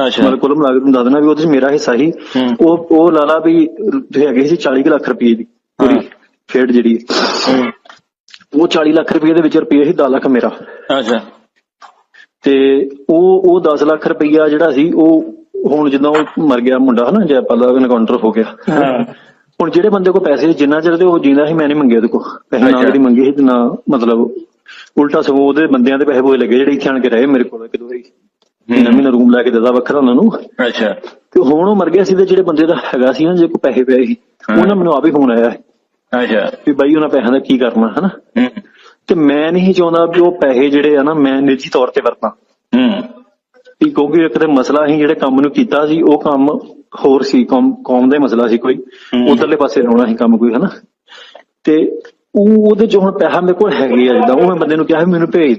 ਮਤਲਬ ਕੁੱਲ ਮਿਲਾ ਕੇ ਤੁਹਾਨੂੰ ਦੱਸ ਵੀ ਉਹਦੇ ਚ ਮੇਰਾ ਹਿੱਸਾ ਸੀ। ਹੂੰ। ਉਹ ਉਹ ਲਾਲਾ ਵੀ ਹੈਗੇ ਸੀ 40 ਕੁ ਲੱਖ ਰੁਪਏ ਦੀ ਪੂਰੀ। ਖੇਡ ਜਿਹੜੀ। ਉਹ 40 ਲੱਖ ਰੁਪਏ ਦੇ ਵਿੱਚ ਰੁਪਏ ਸੀ 10 ਲੱਖ ਮੇਰਾ। ਅੱਛਾ। ਤੇ ਉਹ ਉਹ 10 ਲੱਖ ਰੁਪਈਆ ਜਿਹੜਾ ਸੀ ਉਹ ਹੁਣ ਜਦੋਂ ਉਹ ਮਰ ਗਿਆ ਮੁੰਡਾ ਹਨਾ ਜੈਪਾਲ ਦਾ ਐਨਕਾਊਂਟਰ ਹੋ ਗਿਆ। ਹੁਣ ਜਿਹੜੇ ਬੰਦੇ ਕੋ ਪੈਸੇ ਜਿੰਨਾ ਚਿਰ ਤੇ ਉਹ ਜਿੰਦਾ ਸੀ ਮੈਂ ਨਹੀਂ ਮੰਗੇ ਉਹਦੇ ਕੋ ਪੈਸੇ ਨਾ। ਉਹਦੀ ਮੰਗੇ ਸੀ ਤੇ ਨਾ ਮਤਲਬ ਉਲਟਾ ਸਗੋਂ ਉਹਦੇ ਬੰਦਿਆਂ ਦੇ ਪੈਸੇ ਬੋਏ ਲੱਗੇ ਜਿਹੜੇ ਇੱਥੇ ਆਣ ਕੇ ਰਹੇ ਮੇਰੇ ਕੋਲ ਇੱਕ ਦੋ ਵਾਰੀ। ਮਹੀਨਾ ਮਹੀਨਾ ਰੂਮ ਲੈ ਕੇ ਦਿੱਤਾ ਵੱਖਰਾ ਉਹਨਾਂ ਨੂੰ। ਅੱਛਾ। ਤੇ ਹੁਣ ਉਹ ਮਰ ਗਿਆ ਸੀ ਤੇ ਜਿਹੜੇ ਬੰਦੇ ਦਾ ਹੈਗਾ ਸੀ ਨਾ ਜੇ ਕੋ ਪੈਸੇ ਪਏ ਸੀ। ਉਹਨਾਂ ਮੈਨੂੰ ਆਪ ਫੋਨ ਆਇਆ ਅੱਛਾ। ਵੀ ਬਾਈ ਉਹਨਾਂ ਪੈਸਿਆਂ ਦਾ ਕੀ ਕਰਨਾ ਹਨਾ? ਤੇ ਮੈਂ ਨਹੀਂ ਚਾਹੁੰਦਾ ਵੀ ਉਹ ਪੈਸੇ ਜਿਹੜੇ ਆ ਨਾ ਮੈਂ ਨਿੱਜੀ ਤੌਰ ਤੇ ਵਰਤਾਂ। ਹੂੰ। ਵੀ ਕਿਉਂਕਿ ਇੱਕ ਤੇ ਮਸਲਾ ਸੀ ਜਿਹੜੇ ਕੰਮ ਨੂੰ ਕੀਤਾ ਸੀ ਉਹ ਕੰਮ ਹੋਰ ਸੀ ਕੌਮ ਕੌਮ ਦਾ ਮਸਲਾ ਸੀ ਕੋਈ। ਉਧਰਲੇ ਪਾਸੇ ਲਾਉਣਾ ਸੀ ਕੰਮ ਕੋਈ ਹਨਾ? ਤੇ ਉਹ ਉਹਦੇ ਚ ਹੁਣ ਪੈਸਾ ਮੇਰੇ ਕੋਲ ਹੈਗੇ ਆ ਜਿੱਦਾਂ ਉਹ ਮੈਂ ਬੰਦੇ ਨੂੰ ਕਿਹਾ ਵੀ ਮੈਨੂੰ ਭੇਜ।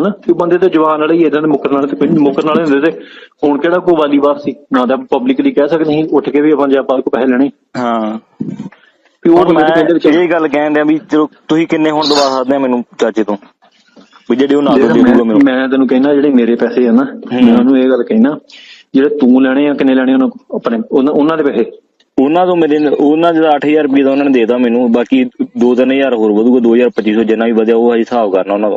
ਹਨਾ? ਕਿ ਬੰਦੇ ਤੇ ਜਵਾਨ ਵਾਲੇ ਹੀ ਦੇ ਮੁੱਕਰਨ ਵਾਲੇ ਤੇ ਕੋਈ ਮੁੱਕਰਨ ਵਾਲੇ ਹੁੰਦੇ ਤੇ ਹੁਣ ਕਿਹੜਾ ਕੋਈ ਵਾਲੀਬਾਰ ਸੀ? ਨਾ ਤਾਂ ਪਬਲਿਕਲੀ ਕਹਿ ਸਕਦੇ ਸੀ ਉੱਠ ਕੇ ਵੀ ਆਪਾਂ ਜੈਪਾਲ ਕੋ ਪੈਸੇ ਲੈਣੇ। ਹਾਂ। ਬੰਦੇ ਮੈਂ ਕਹਿੰਦੇ ਇਹ ਗੱਲ ਕਹਿੰਦੇ ਆ ਵੀ ਚਲੋ ਤੁਸੀਂ ਕਿੰਨੇ ਹੁਣ ਦਵਾ ਸਕਦੇ ਆ ਮੈਨੂੰ ਚਾਚੇ ਤੋਂ? ਵੀ ਜਿਹੜੇ ਉਹ ਨਾ ਜਿਹੜਾ ਦੇ ਮੈਂ ਮੈਨੂੰ ਮੈਂ ਤੈਨੂੰ ਕਹਿੰਦਾ ਜਿਹੜੇ ਮੇਰੇ ਪੈਸੇ ਆ ਨਾ ਮੈਂ ਉਹਨੂੰ ਇਹ ਗੱਲ ਕਹਿਣਾ ਜਿਹੜੇ ਤੂੰ ਲੈਣੇ ਆ ਕਿੰਨੇ ਲੈਣੇ ਉਹਨਾਂ? ਆਪਣੇ ਉਹਨਾਂ ਉਹਨਾਂ ਦੇ ਪੈਸੇ। ਉਹਨਾਂ ਤੋਂ ਮੇਰੇ ਉਹਨਾਂ ਦਾ 8000 ਰੁਪਏ ਦਾ ਉਹਨਾਂ ਨੇ ਦੇਤਾ ਮੈਨੂੰ ਬਾਕੀ 2-3000 ਹੋਰ ਵਧੂਗਾ 2250 ਜਿੰਨਾ ਵੀ ਵਧਿਆ ਉਹ ਹਜੇ ਹਿਸਾਬ ਕਰਨਾ ਉਹਨਾਂ ਦਾ।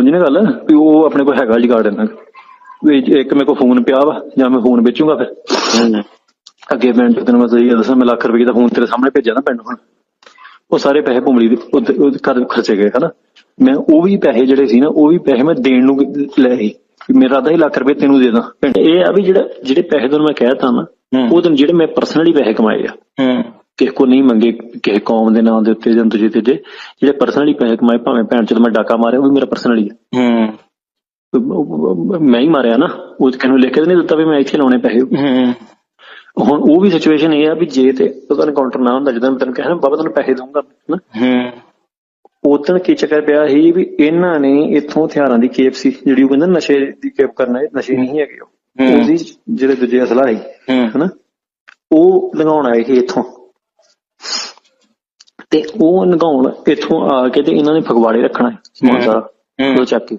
ਸਮਝੀ ਨਾ ਗੱਲ? ਵੀ ਉਹ ਆਪਣੇ ਕੋਲ ਹੈਗਾ ਜਗਾੜ ਇਹਨਾਂ ਵੀ ਇੱਕ ਮੇਰੇ ਕੋਲ ਫੋਨ ਪਿਆ ਵਾ ਜਾਂ ਮੈਂ ਫੋਨ ਵੇਚੂਗਾ ਫਿਰ। ਅੱਗੇ ਪਿੰਡ ਚ ਤੈਨੂੰ ਮੈਂ ਸਹੀ ਦੱਸਾਂ ਮੈਂ ਲੱਖ ਰੁਪਏ ਦਾ ਫੋਨ ਤੇਰੇ ਸਾਹਮਣੇ ਭੇਜਿਆ ਨਾ ਪਿੰਡ ਹੁਣ ਉਹ ਸਾਰੇ ਪੈਸੇ ਭੁੰਮਲੀ ਦੇ ਘਰ ਖਰਚੇ ਗਏ ਹਨਾ? ਮੈਂ ਉਹ ਵੀ ਪੈਸੇ ਜਿਹੜੇ ਸੀ ਨਾ ਉਹ ਵੀ ਪੈਸੇ ਮੈਂ ਦੇਣ ਨੂੰ ਲਏ ਸੀ। ਮੇਰਾ ਅੱਧਾ ਹੀ ਲੱਖ ਰੁਪਏ ਤੈਨੂੰ ਦੇ ਦਾਂ। ਪਿੰਡ ਇਹ ਆ ਵੀ ਜਿਹੜਾ ਜਿਹੜੇ ਪੈਸੇ ਤੈਨੂੰ ਮੈਂ ਕਹਿਤਾ ਨਾ। ਉਹ ਤੈਨੂੰ ਜਿਹੜੇ ਮੈਂ ਪਰਸਨਲੀ ਪੈਸੇ ਕਮਾਏ ਆ। ਹੂੰ। ਕਿਸੇ ਕੋ ਨਹੀਂ ਮੰਗੇ ਕਿਸੇ ਕੌਮ ਦੇ ਨਾਂ ਦੇ ਉੱਤੇ ਜਾਂ ਦੂਜੇ ਤੇ ਜਿਹੜੇ ਪਰਸਨਲੀ ਪੈਸੇ ਕਮਾਏ ਭਾਵੇਂ ਭੈਣ ਚੋਦ ਮੈਂ ਡਾਕਾ ਮਾਰਿਆ ਉਹ ਵੀ ਮੇਰਾ ਪਰਸਨਲੀ ਹੈ। ਹੂੰ ਮੈਂ ਹੀ ਮਾਰਿਆ ਨਾ ਉਹ ਕਿਹਨੂੰ ਲਿਖ ਕੇ ਨਹੀਂ ਦਿੱਤਾ ਵੀ ਮੈਂ ਇੱਥੇ ਲਾਉਣੇ ਪੈਸੇ। ਹੂੰ। ਹੁਣ ਉਹ ਵੀ ਸਿਚੁਏਸ਼ਨ ਇਹ ਆ ਵੀ ਜੇ ਤੇ ਉਹਦਾ ਐਨਕਾਊਂਟਰ ਨਾ ਹੁੰਦਾ ਜਦੋਂ ਮੈਂ ਤੈਨੂੰ ਕਿਹਾ ਨਾ ਬਾਬਾ ਤੈਨੂੰ ਪੈਸੇ ਦਊਂਗਾ ਨਾ ਹੂੰ। ਉਦੋਂ ਕੀ ਚੱਕਰ ਪਿਆ ਸੀ ਵੀ ਇਹਨਾਂ ਨੇ ਇੱਥੋਂ ਹਥਿਆਰਾਂ ਦੀ ਕੇਪ ਸੀ ਜਿਹੜੀ ਉਹ ਕਹਿੰਦਾ ਨਸ਼ੇ ਦੀ ਕੇਪ ਕਰਨਾ ਇਹ ਨਸ਼ੇ ਨਹੀਂ ਹੈਗੇ ਉਹ। ਉਹਦੀ ਜਿਹੜੇ ਦੂਜੇ ਅਸਲਾ ਸੀ ਹੂੰ। ਹਨਾ? ਉਹ ਲਗਾਉਣ ਆਏ ਸੀ ਇੱਥੋਂ। ਤੇ ਉਹ ਲਗਾਉਣ ਇੱਥੋਂ ਆ ਕੇ ਤੇ ਇਹਨਾਂ ਨੇ ਫਗਵਾੜੇ ਰੱਖਣਾ ਹੈ ਸਮਾਨ ਹੂੰ। ਸਾਰਾ ਹੂੰ। ਉਹ ਚੱਕ ਕੇ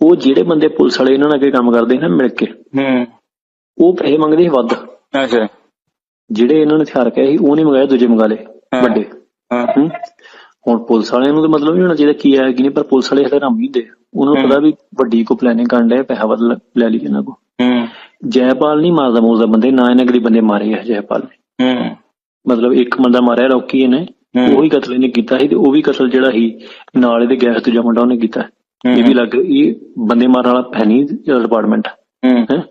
ਉਹ ਜਿਹੜੇ ਬੰਦੇ ਪੁਲਿਸ ਵਾਲੇ ਇਹਨਾਂ ਨਾਲ ਅੱਗੇ ਕੰਮ ਕਰਦੇ ਨਾ ਮਿਲ ਕੇ ਹੂੰ ਉਹ ਪੈਸੇ ਮੰਗਦੇ ਸੀ ਵੱਧ ਅੱਛਾ ਜਿਹੜੇ ਇਹਨਾਂ ਨੇ ਹਥਿਆਰ ਕਹੇ ਸੀ ਉਹ ਨਹੀਂ ਮੰਗਾਏ ਦੂਜੇ ਮੰਗਾ ਲਏ ਹਾਂ। ਵੱਡੇ ਹਾਂ ਹੂੰ। ਹੁਣ ਪੁਲਿਸ ਵਾਲਿਆਂ ਨੂੰ ਤਾਂ ਮਤਲਬ ਨਹੀਂ ਹੋਣਾ ਚਾਹੀਦਾ ਕੀ ਹੈ ਕਿ ਨਹੀਂ ਪਰ ਪੁਲਿਸ ਵਾਲੇ ਹਲੇ ਰਾਮ ਨਹੀਂ ਦੇ ਉਹਨਾਂ ਨੂੰ ਹੂੰ। ਪਤਾ ਵੀ ਵੱਡੀ ਕੋ ਪਲੈਨਿੰਗ ਕਰਨ ਦੇ ਪੈਸਾ ਵੱਧ ਲ- ਲਈ ਇਹਨਾਂ ਕੋ ਹੂੰ ਜੈਪਾਲ ਨਹੀਂ ਮਾਰਦਾ ਮੋਜ਼ਦਾ ਬੰਦੇ ਨਾ ਇਹਨਾਂ ਕਦੀ ਬੰਦੇ ਮਾਰੇ ਆ ਜੈਪਾਲ ਨੇ ਹੂੰ ਮਤਲਬ ਇੱਕ ਬੰਦਾ ਮਾਰਿਆ ਰੌਕੀ ਇਹਨੇ ਹੂੰ। ਉਹੀ ਕਤਲ ਇਹਨੇ ਕੀਤਾ ਸੀ ਤੇ ਉਹ ਵੀ ਕਤਲ ਜਿਹੜਾ ਸੀ ਨਾਲ ਇਹਦੇ ਗੈਸ ਦੂਜਾ ਮੁੰਡਾ ਉਹਨੇ ਕੀਤਾ। ਇਹ ਵੀ ਲੱਗ ਇਹ ਬੰਦੇ ਮਾਰਨ ਵਾਲਾ ਨਹੀਂ ਡਿਪਾਰਟਮੈਂਟ ਹੂੰ।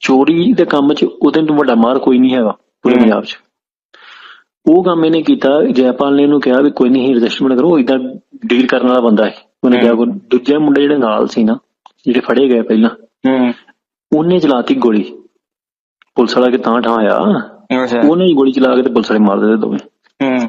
ਚੋਰੀ ਦੇ ਕੰਮ 'ਚ ਉਹਦੇ ਤੋਂ ਵੱਡਾ ਮਾਰ ਕੋਈ ਨਹੀਂ ਹੈਗਾ ਪੂਰੇ। ਪੰਜਾਬ 'ਚ। ਉਹ ਕੰਮ ਇਹਨੇ ਕੀਤਾ ਜੈਪਾਲ ਨੇ ਇਹਨੂੰ ਕਿਹਾ ਵੀ ਕੋਈ ਨਹੀਂ ਰਜਿਸਟਰਮੈਂਟ ਕਰੋ ਇਦਾਂ ਡੀਲ ਕਰਨ ਵਾਲਾ ਬੰਦਾ ਹੈ ਉਹਨੇ ਕਿਹਾ ਦੂਜੇ ਮੁੰਡੇ ਜਿਹੜੇ ਨਾਲ ਸੀ ਨਾ ਜਿਹੜੇ ਫੜੇ ਗਏ ਪਹਿਲਾਂ ਉਹਨੇ ਚਲਾਤੀ ਗੋਲੀ। ਪੁਲਿਸ ਵਾਲਾ ਕਿ ਤਾਂ ਠਾਂ ਆਇਆ। ਅੱਛਾ। ਉਹਨੇ ਹੀ ਗੋਲੀ ਚਲਾ ਕੇ ਤੇ ਪੁਲਿਸ ਵਾਲੇ ਮਾਰ ਦਿੱਤੇ ਦੋਵੇਂ। ਹੂੰ।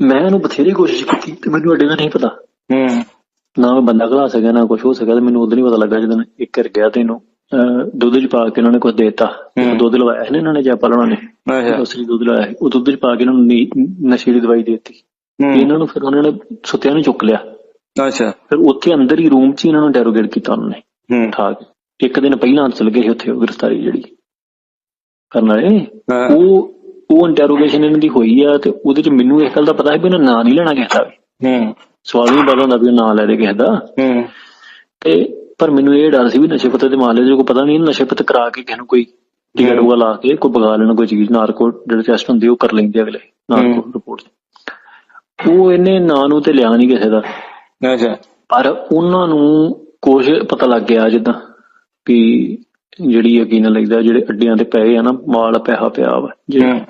ਮੈਂ ਇਹਨੂੰ ਬਥੇਰੀ ਕੋਸ਼ਿਸ਼ ਕੀਤੀ ਤੇ ਮੈਨੂੰ ਅੱਡੇ ਦਾ ਨਹੀਂ ਪਤਾ। ਹੂੰ। ਨਾ ਮੈਂ ਬੰਦਾ ਘਲਾ ਸਕਿਆ ਨਾ ਕੁਝ ਹੋ ਸਕਿਆ ਤੇ ਮੈਨੂੰ ਉਦੋਂ ਹੀ ਪਤਾ ਲੱਗਾ ਜਦੋਂ ਇੱਕ ਕਰ ਗਿਆ ਤੇ ਇਹਨੂੰ ਦੁੱਧ ਚ ਪਾ ਕੇ ਉਹਨਾਂ ਨੇ ਕੁਝ ਦੇਤਾ। ਹੂੰ। ਦੁੱਧ ਲਵਾਇਆ ਸੀ ਨਾ ਇਹਨਾਂ ਨੇ ਜੈਪਾਲ ਉਹਨਾਂ ਨੇ ਅੱਛਾ। ਅਸਲੀ ਦੁੱਧ ਲਾਇਆ ਸੀ। ਉਹ ਦੁੱਧ ਚ ਪਾ ਕੇ ਇਹਨਾਂ ਨੂੰ ਨੀ- ਨਸ਼ੇ ਦੀ ਦਵਾਈ ਦੇ ਦਿੱਤੀ। ਹੂੰ। ਇਹਨਾਂ ਨੂੰ ਫਿਰ ਉਹਨਾਂ ਨੇ ਸੁੱਤਿਆਂ ਨੂੰ ਚੁੱਕ ਲਿਆ। ਅੱਛਾ। ਫਿਰ ਉੱਥੇ ਅੰਦਰ ਹੀ ਰੂਮ 'ਚ ਹੀ ਇਹਨਾਂ ਨੂੰ ਇੰਟਰੋਗੇਟ ਕੀਤਾ ਉਹਨਾਂ ਨੇ। ਹੂੰ। ਉਠਾ ਕੇ। ਇੱਕ ਦਿਨ ਪਹਿਲਾਂ ਚਲ ਗਏ ਸੀ ਉੱਥੇ ਉਹ ਗ੍ਰਿਫਤਾਰੀ ਜਿਹੜੀ। ਕਰਨ ਵਾਲੇ। ਹਾਂ। ਉਹ ਉਹ ਇੰਟਰੋਗੇਸ਼ਨ ਇਹਨਾਂ ਦੀ ਹੋਈ ਆ ਤੇ ਉਹਦੇ 'ਚ ਮੈਨੂੰ ਇਸ ਗੱਲ ਦਾ ਪਤਾ ਹੈ ਵੀ ਇਹਨਾਂ ਨਾਂ ਨਹੀਂ ਲੈਣਾ ਕਿਸੇ ਦਾ। ਹੂੰ। ਸਵਾਲ ਵੀ ਪਤਾ ਹੁੰਦਾ ਵੀ ਉਹ ਨਾਂ ਲੈ ਦੇ ਕਿਸੇ ਦਾ। ਹੂੰ। ਤੇ ਪਰ ਮੈਨੂੰ ਇਹ ਡਰ ਸੀ ਵੀ ਨਸ਼ੇ ਪੱਤੇ ਦੇ ਮਾਮਲੇ 'ਚ ਕੋਈ ਪਤਾ ਨਹੀਂ ਨਸ਼ੇ ਪੱਤੇ ਕਰਾ ਕੇ ਕਿਸੇ ਨੂੰ ਕੋਈ ਟਿਕਟ। ਉਹ ਲਾ ਕੇ ਕੋਈ ਬਗਾ ਲੈਣਾ ਕੋਈ ਚੀਜ਼ ਨਾਰਕੋ ਜਿਹੜੇ ਟੈਸਟ ਹੁੰਦੇ ਉਹ ਕਰ ਲੈਂਦੇ ਅਗਲੇ ਨਾਰਕੋ। ਰਿਪੋਰਟ ਉਹ ਇਹਨੇ ਨਾਂ ਨੂੰ ਤੇ ਲਿਆ ਨਹੀਂ ਕਿਸੇ ਦਾ। ਅੱਛਾ। ਪਰ ਉਹਨਾਂ ਨੂੰ ਕੁਝ ਪਤਾ ਲੱਗ ਗਿਆ ਜਿੱਦਾਂ ਵੀ ਜਿਹੜੀ ਯਕੀਨ ਲੱਗਦਾ ਜਿਹੜੇ ਅੱਡਿਆਂ ਤੇ ਪਏ ਆ ਨਾ ਮਾਲ ਪੈਸਾ ਪਿਆ ਵਾ ਜੇ ਹੂੰ।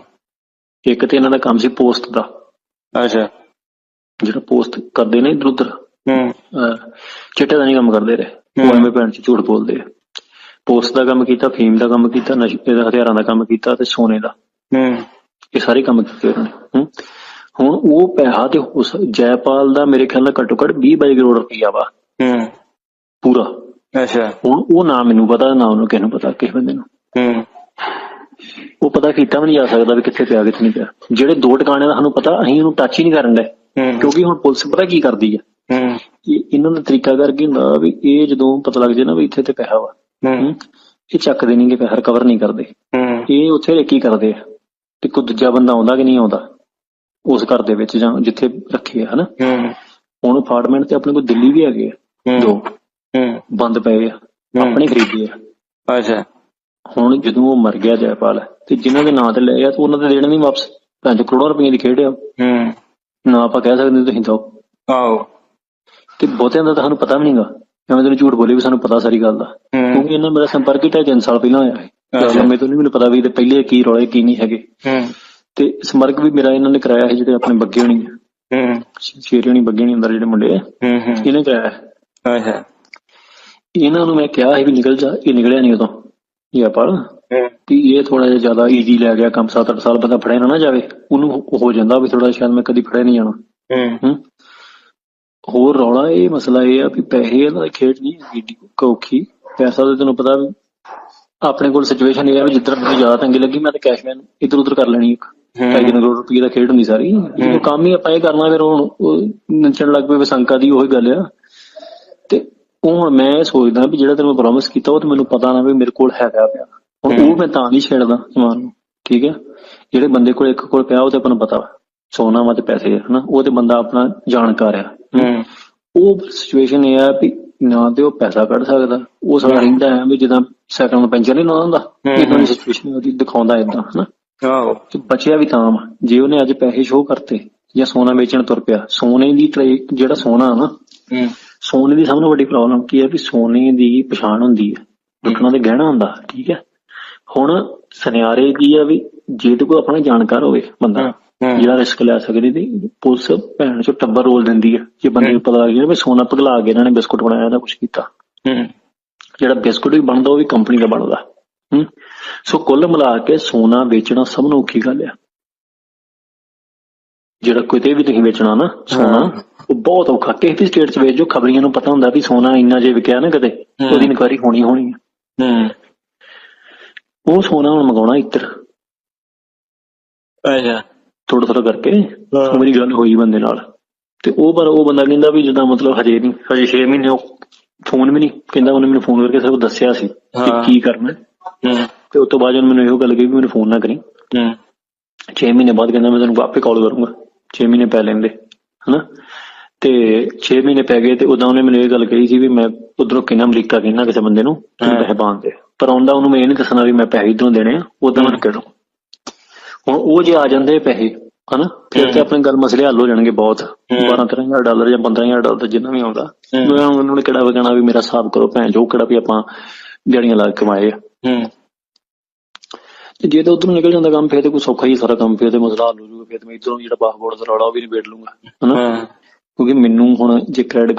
ਇੱਕ ਤੇ ਇਹਨਾਂ ਦਾ ਕੰਮ ਸੀ ਪੋਸਟ ਦਾ। ਅੱਛਾ। ਜਿਹੜਾ ਪੋਸਟ ਕਰਦੇ ਨੇ ਇਧਰ ਉਧਰ। ਹੂੰ। ਚਿੱਟੇ ਦਾ ਨਹੀਂ ਕੰਮ ਕਰਦੇ ਰਹੇ। ਉਹ। ਐਵੇਂ ਭੈਣ ਚ ਝੂਠ ਬੋਲਦੇ ਆ। ਪੋਸਟ ਦਾ ਕੰਮ ਕੀਤਾ ਫੀਮ ਦਾ ਕੰਮ ਕੀਤਾ ਨਸ਼ੇ ਦੇ ਹਥਿਆਰਾਂ ਦਾ ਕੰਮ ਕੀਤਾ ਤੇ ਸੋਨੇ ਦਾ। ਹੂੰ। ਇਹ ਸਾਰੇ ਕੰਮ ਕੀਤੇ ਉਹਨਾਂ ਨੇ। ਹੁਣ ਉਹ ਪੈਸਾ ਤੇ ਉਸ ਜੈਪਾਲ ਦਾ ਮੇਰੇ ਖਿਆਲ ਨਾਲ ਘੱਟੋ ਘੱਟ 20 ਬਾਈ ਕਰੋੜ ਰੁਪਈਆ ਵਾ। ਹੂੰ। ਪੂਰਾ। ਅੱਛਾ। ਹੁਣ ਉਹ ਨਾ ਮੈਨੂੰ ਪਤਾ ਨਾ ਉਹਨੂੰ ਕਿਸੇ ਨੂੰ ਪਤਾ ਕਿਸੇ ਬੰਦੇ ਨੂੰ। ਹੂੰ। ਉਹ ਪਤਾ ਕੀਤਾ ਵੀ ਨਹੀਂ ਜਾ ਸਕਦਾ ਵੀ ਕਿੱਥੇ ਪਿਆ ਕਿੱਥੇ ਨਹੀਂ ਪਿਆ। ਜਿਹੜੇ ਦੋ ਟਿਕਾਣੇ ਦਾ ਸਾਨੂੰ ਪਤਾ ਅਸੀਂ ਉਹਨੂੰ ਟੱਚ ਹੀ ਨਹੀਂ ਕਰਨ ਦੇ ਕਿਉਂਕਿ ਹੁਣ ਪੁਲਿਸ ਪਤਾ ਕੀ ਕਰਦੀ ਆ? ਇਹ ਇਹਨਾਂ ਦਾ ਤਰੀਕਾ ਕਰਕੇ ਹੁੰਦਾ ਵੀ ਇਹ ਜਦੋਂ ਪਤਾ ਲੱਗ ਜੇ ਨਾ ਵੀ ਇੱਥੇ ਤੇ ਪੈਸਾ ਵਾ। ਇਹ ਚੱਕਦੇ ਨਹੀਂਗੇ ਪੈਸਾ ਰਿਕਵਰ ਨਹੀਂ ਕਰਦੇ। ਇਹ ਉੱਥੇ ਰੇਕੀ ਕਰਦੇ ਆ ਤੇ ਕੋਈ ਦੂਜਾ ਬੰਦਾ ਆਉਂਦਾ ਕਿ ਨਹੀਂ ਆਉਂਦਾ। ਉਸ ਘਰ ਦੇ ਵਿੱਚ ਜਾਂ ਜਿੱਥੇ ਰੱਖੇ ਆ ਹਨਾ? ਹੂੰ। ਹੁਣ ਅਪਾਰਟਮੈਂਟ ਤੇ ਆਪਣੇ ਕੋਲ ਦਿੱਲੀ ਵੀ ਹੈਗੇ ਆ ਦੋ। ਹੂੰ। ਬੰਦ ਪਏ ਆ। ਆਪਣੇ ਖਰੀਦੇ ਆ। ਅੱਛਾ। ਹੁਣ ਜਦੋਂ ਉਹ ਮਰ ਗਿਆ ਜੈਪਾਲ ਤੇ ਜਿਨ੍ਹਾਂ ਦੇ ਨਾਂ ਤੇ ਲਏ ਆ ਤੇ ਉਹਨਾਂ ਦੇ ਦੇਣੇ ਨਹੀਂ ਵਾਪਸ। ਪੰਜ ਕਰੋੜਾਂ ਰੁਪਏ ਦੀ ਖੇਡ ਆ ਹੂੰ। ਨਾ ਆਪਾਂ ਕਹਿ ਸਕਦੇ ਤੁਸੀਂ ਦੋ ਆਓ ਤੇ ਬਹੁਤਿਆਂ ਦਾ ਤਾਂ ਸਾਨੂੰ ਪਤਾ ਵੀ ਨਹੀਂਗਾ ਐਵੇਂ ਤੈਨੂੰ ਝੂਠ ਬੋਲੇ ਵੀ ਸਾਨੂੰ ਪਤਾ ਸਾਰੀ ਗੱਲ ਦਾ। ਹੂੰ। ਕਿਉਂਕਿ ਇਹਨਾਂ ਮੇਰਾ ਸੰਪਰਕ ਹੀ ਢਾਈ ਤਿੰਨ ਸਾਲ ਪਹਿਲਾਂ ਹੋਇਆ ਹੈ ਅੱਛਾ। ਮੈਨੂੰ ਤਾਂ ਨਹੀਂ ਮੈਨੂੰ ਪਤਾ ਵੀ ਇਹਦੇ ਪਹਿਲੇ ਕੀ ਰੌਲੇ ਕੀ ਨਹੀਂ ਹੈਗੇ। ਹੂੰ। ਤੇ ਸੰਪਰਕ ਵੀ ਮੇਰਾ ਇਹਨਾਂ ਨੇ ਕਰਾਇਆ ਸੀ ਜਿਹੜੇ ਆਪਣੇ ਬੱਗੇ ਹੋਣੀ ਹੂੰ। ਸ਼ੇਰੀ ਹੋਣੀ ਬੱਗੇ ਹੋਣੀ ਅੰਦਰ ਜਿਹੜੇ ਮੁੰਡੇ ਆ। ਹੂੰ ਹੂੰ। ਇਹਨੇ ਕਰਾਇਆ। ਹੈ। ਅੱਛਾ ਇਹਨਾਂ ਨੂੰ ਮੈਂ ਕਿਹਾ ਸੀ ਵੀ ਨਿਕਲ ਜਾ ਇਹ ਨਿਕਲਿਆ ਨਹੀਂ ਉਦੋਂ। ਇਹ ਆਪਾਂ ਹੂੰ। ਇਹ ਥੋੜਾ ਜਿਹਾ ਜ਼ਿਆਦਾ ਈਜ਼ੀ ਲੈ ਗਿਆ ਕੰਮ 7-8 ਸਾਲ ਬੰਦਾ ਫੜਿਆ ਨਾ ਨਾ ਜਾਵੇ ਉਹਨੂੰ ਹੋ- ਹੋ ਜਾਂਦਾ ਵੀ ਥੋੜਾ ਸ਼ਾਇਦ ਮੈਂ ਕਦੀ ਫੜਿਆ ਨਹੀਂ ਜਾਣਾ। ਹੂੰ। ਹੂੰ। ਹੋਰ ਰੌਲਾ ਇਹ ਮਸਲਾ ਇਹ ਆ ਵੀ ਪੈਸੇ ਇਹਨਾਂ ਦੀ ਖੇਡ ਨਹੀਂ ਹੈਗੀ ਔਖੀ ਪੈਸਾ ਤਾਂ ਤੈਨੂੰ ਪਤਾ ਵੀ ਆਪਣੇ ਕੋਲ ਸਿਚੁਏਸ਼ਨ ਇਹ ਆ ਵੀ ਜਿੱਧਰ ਮੈਨੂੰ ਜ਼ਿਆਦਾ ਤੰਗੀ ਲੱਗੀ ਮੈਂ ਤਾਂ ਕੈਸ਼ਮੈਨ ਇੱਧਰ ਉੱਧਰ ਕਰ ਲੈਣੀ ਇੱਕ। ਹੂੰ। ਢਾਈ ਤਿੰਨ ਕਰੋੜ ਰੁਪਏ ਦਾ ਖੇਡ ਹੁੰਦੀ ਸਾਰੀ। ਜਦੋਂ ਕੰਮ ਹੀ ਆਪਾਂ ਇਹ ਕਰਨਾ ਫਿਰ ਹੁਣ ਉਹ ਨੱਚਣ ਲੱਗ ਪਏ ਵਸੰਕਾ ਦੀ ਉਹੀ ਗੱਲ ਆ। ਤੇ ਉਹ ਹੁਣ ਮੈਂ ਸੋਚਦਾ ਵੀ ਜਿਹੜਾ ਤੈਨੂੰ ਪ੍ਰੋਮਿਸ ਕੀਤਾ ਉਹ ਤੇ ਮੈਨੂੰ ਪਤਾ ਨਾ ਵੀ ਮੇਰੇ ਕੋਲ ਹੈਗਾ ਪਿਆ। ਹੁਣ ਉਹ ਮੈਂ ਤਾਂ ਨਹੀਂ ਛੇੜਦਾ ਸਮਾਨ ਨੂੰ ਠੀਕ ਹੈ? ਜਿਹੜੇ ਬੰਦੇ ਕੋਲ ਇੱਕ ਕੋਲ ਪਿਆ ਉਹ ਤੇ ਆਪਾਂ ਨੂੰ ਪਤਾ ਸੋਨਾ ਵਾ ਤੇ ਪੈਸੇ ਹਨਾ? ਉਹ ਤੇ ਬੰਦਾ ਆਪਣਾ ਜਾਣਕਾਰ ਆ। ਉਹ ਸਿਚੁਏਸ਼ਨ ਇਹ ਆ ਵੀ ਨਾ ਤੇ ਉਹ ਪੈਸਾ ਕੱਢ ਸਕਦਾ। ਉਹ ਸਾਡਾ ਰਹਿੰਦਾ ਹੈ ਵੀ ਜਿੱਦਾਂ ਸਾਈਕਲ ਨੂੰ ਪੈਂਚਰ ਨਹੀਂ ਲਾਉਂਦਾ ਹੁੰਦਾ। ਇਦਾਂ ਦੀ ਸਿਚੁਏਸ਼ਨ ਉਹਦੀ ਦਿਖਾਉਂਦਾ ਇਦਾਂ ਹਨਾ? ਆਓ ਤੇ ਬਚਿਆ ਵੀ ਤਾਂ ਜੇ ਉਹਨੇ ਅੱਜ ਪੈਸੇ ਸ਼ੋਅ ਕਰਤੇ ਜਾਂ ਸੋਨਾ ਵੇਚਣ ਤੁਰ ਪਿਆ ਸੋਨੇ ਦੀ ਜਿਹੜਾ ਸੋਨਾ ਨਾ ਹੂੰ। ਸੋਨੇ ਦੀ ਸਭ ਤੋਂ ਵੱਡੀ ਪ੍ਰੋਬਲਮ ਕੀ ਹੈ ਵੀ ਸੋਨੇ ਦੀ ਪਛਾਣ ਹੁੰਦੀ ਹੈ ਲੁੱਟਣਾ ਤੇ ਗਹਿਣਾ ਹੁੰਦਾ ਠੀਕ ਹੈ? ਹੁਣ ਸੁਨਿਆਰੇ ਕੀ ਆ ਵੀ ਜੇ ਤੇ ਕੋਈ ਆਪਣਾ ਜਾਣਕਾਰ ਹੋਵੇ ਬੰਦਾ। ਜਿਹੜਾ ਰਿਸਕ ਲੈ ਸਕਦੀ ਤੇ ਪੁਲਿਸ ਭੈਣ ਚੋਂ ਟੱਬਰ ਰੋਲ ਦਿੰਦੀ ਹੈ ਜੇ ਬੰਦੇ ਨੂੰ ਪਤਾ ਲੱਗ ਗਿਆ ਵੀ ਸੋਨਾ ਪਗਲਾ ਕੇ ਇਹਨਾਂ ਨੇ ਬਿਸਕੁਟ ਬਣਾਇਆ ਜਾਂ ਕੁਝ ਕੀਤਾ। ਹੂੰ। ਜਿਹੜਾ ਬਿਸਕੁਟ ਵੀ ਬਣਦਾ ਉਹ ਵੀ ਕੰਪਨੀ ਦਾ ਬਣਦਾ। ਹੂੰ? ਸੋ ਕੁੱਲ ਮਿਲਾ ਕੇ ਸੋਨਾ ਵੇਚਣਾ ਸਭ ਨੂੰ ਔਖੀ ਗੱਲ ਆ। ਜਿਹੜਾ ਕਿਤੇ ਵੀ ਤੁਸੀਂ ਵੇਚਣਾ ਨਾ ਸੋਨਾ। ਉਹ ਬਹੁਤ ਔਖਾ। ਕਿਸੇ ਵੀ ਸਟੇਟ 'ਚ ਵੇਚੋ ਖਬਰੀਆਂ ਨੂੰ ਪਤਾ ਹੁੰਦਾ ਵੀ ਸੋਨਾ ਇੰਨਾ ਜੇ ਵਿਕਿਆ ਨਾ ਕਦੇ ਹੂੰ। ਉਹਦੀ ਇਨਕੁਆਇਰੀ ਹੋਣੀ ਹੋਣੀ ਆ। ਹੂੰ। ਉਹ ਸੋਨਾ ਹੁਣ ਮੰਗਾਉਣਾ ਇੱਧਰ। ਅੱਛਾ। ਥੋੜਾ ਥੋੜਾ ਕਰਕੇ ਹਾਂ। ਮੇਰੀ ਗੱਲ ਹੋਈ ਬੰਦੇ ਨਾਲ। ਤੇ ਉਹ ਪਰ ਉਹ ਬੰਦਾ ਕਹਿੰਦਾ ਵੀ ਜਿੱਦਾਂ ਮਤਲਬ ਹਜੇ ਨਹੀਂ ਹਜੇ 6 ਮਹੀਨੇ ਉਹ ਫੋਨ ਵੀ ਨਹੀਂ ਕਹਿੰਦਾ ਉਹਨੇ ਮੈਨੂੰ ਫੋਨ ਕਰਕੇ ਸਿਰਫ ਦੱਸਿਆ ਸੀ ਕਿ ਹਾਂ। ਕੀ ਕਰਨਾ। ਹੂੰ। ਤੇ ਉਸ ਤੋਂ ਬਾਅਦ ਉਹਨੇ ਮੈਨੂੰ ਇਹੋ ਗੱਲ ਕਹੀ ਵੀ ਮੈਨੂੰ ਫੋਨ ਨਾ ਕਰੀ। ਹੂੰ। 6 ਮਹੀਨੇ ਬਾਅਦ ਕਹਿੰਦਾ ਮੈਂ ਤੈਨੂੰ ਆਪੇ ਕਾਲ ਕਰੂੰਗਾ। 6 ਮਹੀਨੇ ਪੈ ਲੈਂਦੇ ਹਨਾ? ਤੇ 6 ਮਹੀਨੇ ਪੈ ਗਏ ਤੇ ਉਦੋਂ ਉਹਨੇ ਮੈਨੂੰ ਇਹ ਗੱਲ ਕਹੀ ਸੀ ਵੀ ਮੈਂ ਉਧਰੋਂ ਕਿਹਨਾਂ ਅਮਰੀਕਾ ਕਿਹਨਾਂ ਕਿਸੇ ਬੰਦੇ ਨੂੰ। ਪੈਸੇ ਪਾਉਣ ਦੇ ਪਰ ਆਉਂਦਾ ਉਹਨੂੰ ਮੈਂ ਇਹ ਨਹੀਂ ਦੱਸਣਾ ਵੀ ਮੈਂ ਪੈਸੇ ਇਧਰੋਂ ਦੇਣੇ ਆ ਉਦੋਂ ਮੈਨੂੰ ਕਹਿ ਦੋ। ਹੁਣ ਉਹ ਜੇ ਆ ਜਾਂਦੇ ਪੈਸੇ ਹਨਾ? ਫਿਰ ਤੇ। ਆਪਣੇ ਗੱਲ ਮਸਲੇ ਹੱਲ ਹੋ ਜਾਣਗੇ ਬਹੁਤ। ਹਮ। 12 13000 ਡਾਲਰ ਜਾਂ 15000 ਡਾਲਰ ਜਿੰਨਾ ਵੀ ਆਉਂਦਾ। ਮੈਂ ਉਹਨਾਂ ਨੂੰ ਕਿਹੜਾ ਵਗਣਾ ਵੀ ਮੇਰਾ ਹਿਸਾਬ ਕਰੋ ਭੈਣ ਜੋ ਕਿਹੜਾ ਵੀ ਆਪਾਂ ਦਿਹਾੜੀਆਂ ਲਾ ਕੇ ਕਮਾਏ ਆ। ਹੂੰ। ਤੇ ਜੇ ਤਾਂ ਉਧਰੋਂ ਨਿਕਲ ਜਾਂਦਾ ਕੰਮ ਫਿਰ ਤੇ ਕੋਈ ਸੌਖਾ ਹੀ ਸਾਰਾ ਕੰਮ ਫਿਰ ਤੇ ਮਸਲਾ ਹੱਲ ਹੋ ਜਾਊਗਾ ਫਿਰ ਤੇ ਮੈਂ ਇਧਰੋਂ ਜਿਹੜਾ ਪਾਸਪੋਰਟ ਦਾ ਰੌਲਾ ਉਹ ਵੀ ਨਿਬੇੜ ਲੂੰਗਾ ਹਨਾ? ਕਿਉਂਕਿ ਮੈਨੂੰ ਹੁਣ ਜੇ ਕ੍ਰੈਡਿਟ